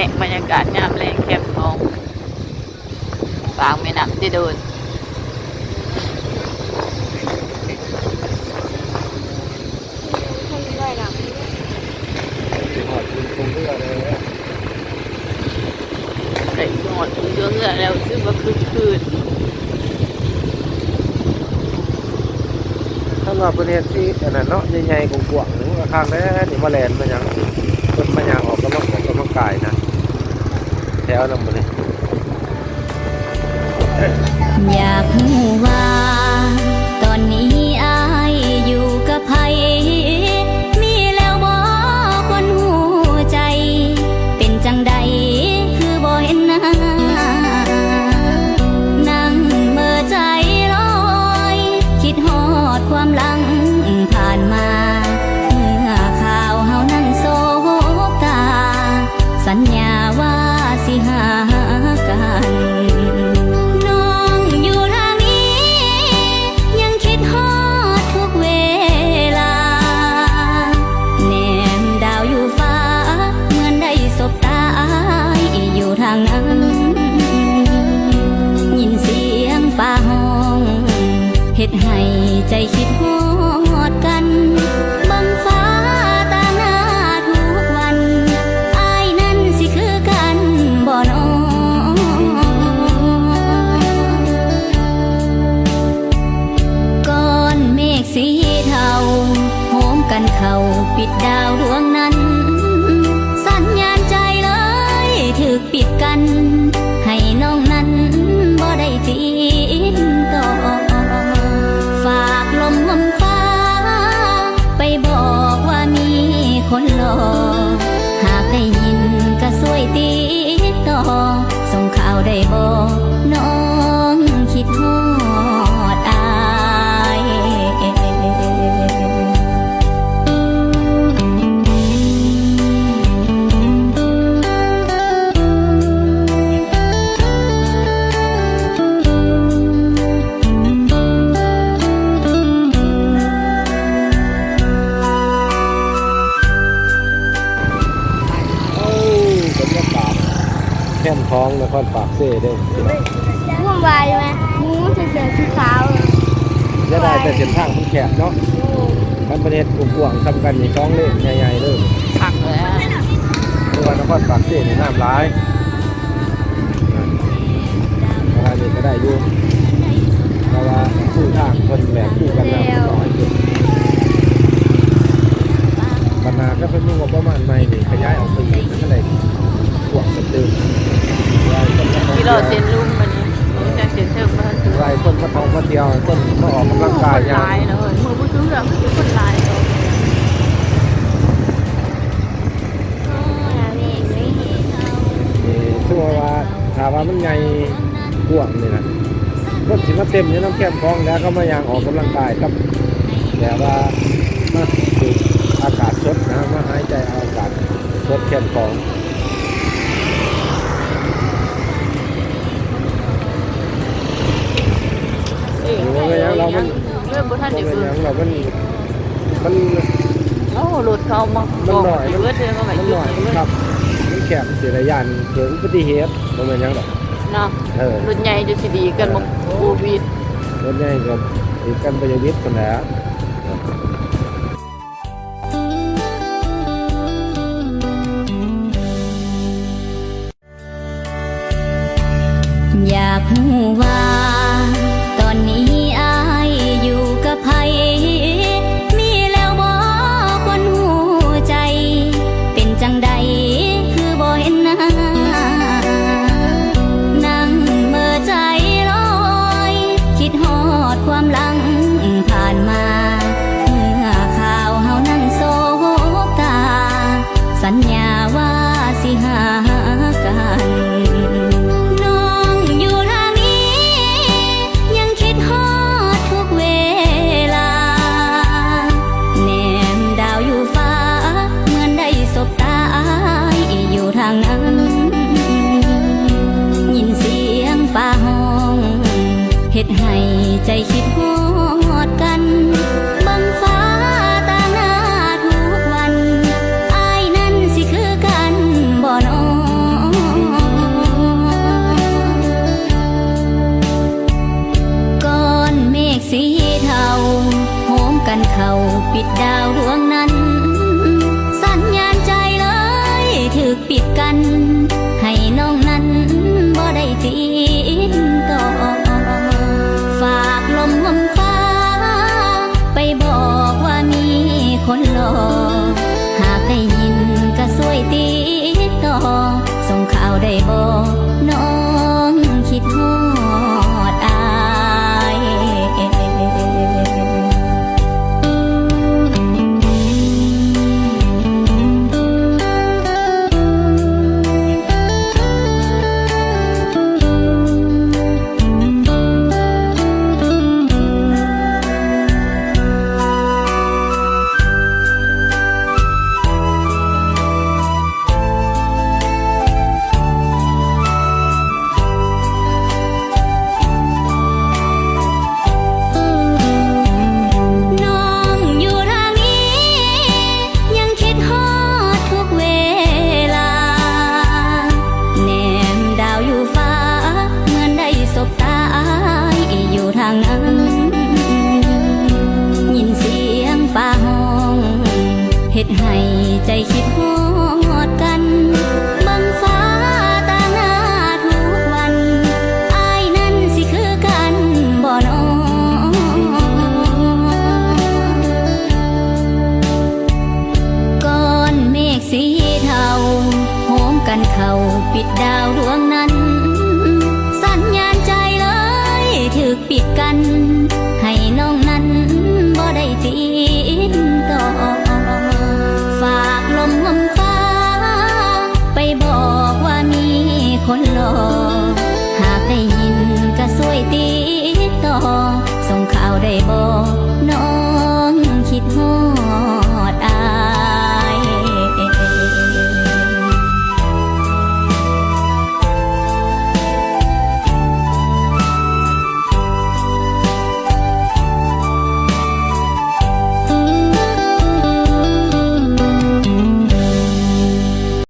รงบรรยากาศยามแรงแคมของฟางแม่น้ำที่โดนคนด้วยนะสิหอดคุงเพื่อเลยใส่หมดเชื่อเงื่อแล้วซื้อมาคืนคืนถ้าว่าประเทศที่อันนั้นเนาะใหญ่ๆกว้างๆหรือว่าข้างแน่นี่มาแลนมายังคนมายังออกกำลังออกกำลังกายนะ ถวนั้นบ่เลยอยากรู้ว่า โหมกันเข่าปิดดาวดวงนั้น สัญญาณใจเลยถึกปิดกัน ครปากเซ่เด้อพี่น้องม่วงวายไหมมูเสือเสือสีขาวจะได้แต่เส้นทางมันแคบเนาะมันประเทศกว้างๆทำกันนี่ท้องเล่นใหญ่ๆเลยผักเลยอะเพราะว่านครปากเซ่นี่น้ำร้ายเวลานี้ก็ได้อยู่เพราะว่าคู่ทางคนแบกคู่กันแล้วต่อยอยู่ปัญหาก็เป็นมุ่งว่าประมาณไม่นี่ขยายออกไปอีกมันก็เลยกว้างกันตื่น ที่เราเซ็นลุ่มมันนี้รู้จักเซ็นเทิงมาถึงหลายคนมาท่องมาเที่ยวคนมาออกกำลังกายคนยาร้ายนะเว้ยมือผู้ซื้อแบบคือคนร้ายเนาะนี่ชั่วว่าถามว่ามันใหญ่กว้างนี่นะรถสิมาเต็มอยู่น้ำแคบคลองแล้วก็มายังออกกำลังกายครับแต่ว่ามาสูดอากาศสดนะมาหายใจเอาอากาศสดแคบคลอง เขามามันบอกหน่อยให้เบิดเลยมามัให้นหยุหดน่อยให้เบิดครับมันแคบเสียระยานเกิดอุบัติเหตุประมาณอย่างหรอกเนาะเออรถใหญ่จะสิดีกันบ่โควิด รถใหญ่กับอีกกันประยุทธ์กันแหล้ว อยากรู้ว่า ให้ใจคิดฮอ คนหลอหากได้ยินก็สวยตีต่อส่งข่าวได้บอกน้อง คนหลอหากได้ยินก็สวยตีต่อส่งข่าวได้บอก